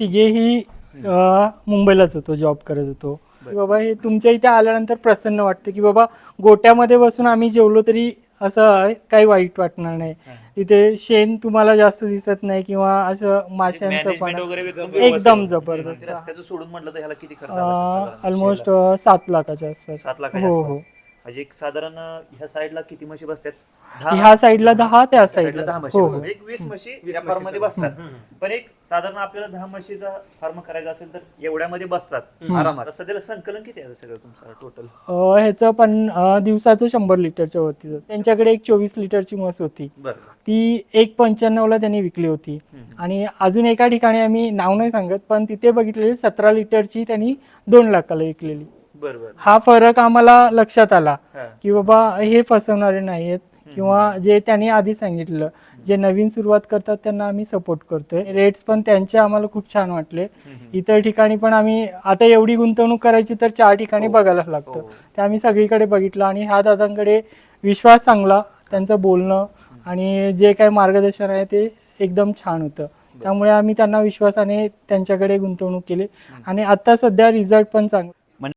तिघेही अ, मुंबईलाच होतो जॉब करत होतो. की बाबा हे तुमच्या इथे आल्यानंतर प्रसन्न वाटतं की बाबा गोट्यामध्ये बसून आम्ही जेवलो तरी असं काही वाईट वाटणार नाही. तिथे शेण तुम्हाला जास्त दिसत नाही किंवा असं माशांचं मॅनेजमेंट पण वगैरे एकदम. जबरदस्त. रस्त्याचं सोडून म्हटलं तर ह्याला किती खर्च आला असेल साधारण? ऑलमोस्ट सात लाखाच्या आसपास. सात लाखाच्या हो आसपास. हो. म्हणजे एक साधारण ह्या साईडला किती म्हशी बसतात? ह्या साईडला दहा त्या साईडला. दहा म्हशी हो बसतात. हो. एक वीस म्हशी या फार्ममध्ये बसतात. पण एक साधारण आपल्याला दहा म्हशीचा फार्म करायचा असेल तर एवढ्यामध्ये बसतात. आरामात. सध्याला संकलन किती आहे सगळं तुमचं टोटल अ, ह्याचं पण अ, दिवसाचं शंभर लिटरच्या वरती. जातं. त्यांच्याकडे एक चोवीस लिटरची म्हस होती. बरं. ती एक पंच्याण्णवला त्यांनी विकली होती. आणि अजून एका ठिकाणी आम्ही नाव नाही सांगत पण तिथे बघितलेली सतरा लिटरची त्यांनी दोन लाखाला विकलेली. हा फरक आम्हाला लक्षात आला. की बाबा हे फसवणारे नाहीयेत किंवा जे त्यांनी आधी सांगितलं जे नवीन सुरुवात करतात त्यांना आम्ही सपोर्ट करतोय. रेट्स पण त्यांचे आम्हाला खूप छान वाटले. इतर ठिकाणी पण आम्ही आता एवढी गुंतवणूक करायची तर चार ठिकाणी हो. बघायला लागतं. हो. ते आम्ही सगळीकडे बघितलं आणि ह्या दादांकडे विश्वास चांगला त्यांचं बोलणं आणि जे काही मार्गदर्शन आहे ते एकदम छान होतं. त्यामुळे आम्ही त्यांना विश्वासाने त्यांच्याकडे गुंतवणूक केली. आणि आता सध्या रिझल्ट पण चांगला